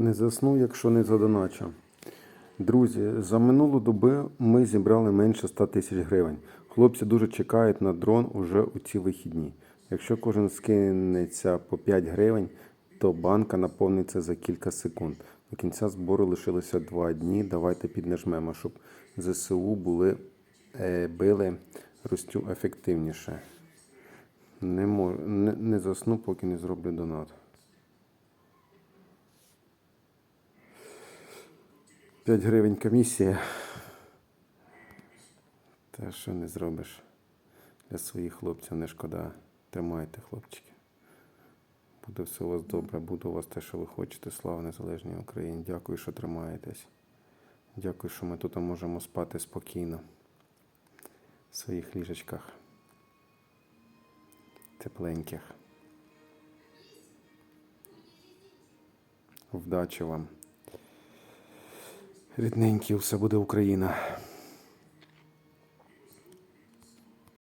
Не засну, якщо не задоначу. Друзі, за минулу добу ми зібрали менше 100 тисяч гривень. Хлопці дуже чекають на дрон уже у ці вихідні. Якщо кожен скинеться по 5 гривень, то банка наповниться за кілька секунд. До кінця збору лишилося 2 дні. Давайте піднажмемо, щоб ЗСУ були, е, били Ростю ефективніше. Не, мож, не, не засну, поки не зроблю донат. 5 гривень комісія. Та що не зробиш для своїх хлопців, не шкода. Тримайте, хлопчики. Буде все у вас добре, буде у вас те, що ви хочете. Слава Незалежній Україні. Дякую, що тримаєтесь. Дякую, що ми тут можемо спати спокійно в своїх ліжечках. Тепленьких. Вдачі вам. Рідненькі, все буде Україна.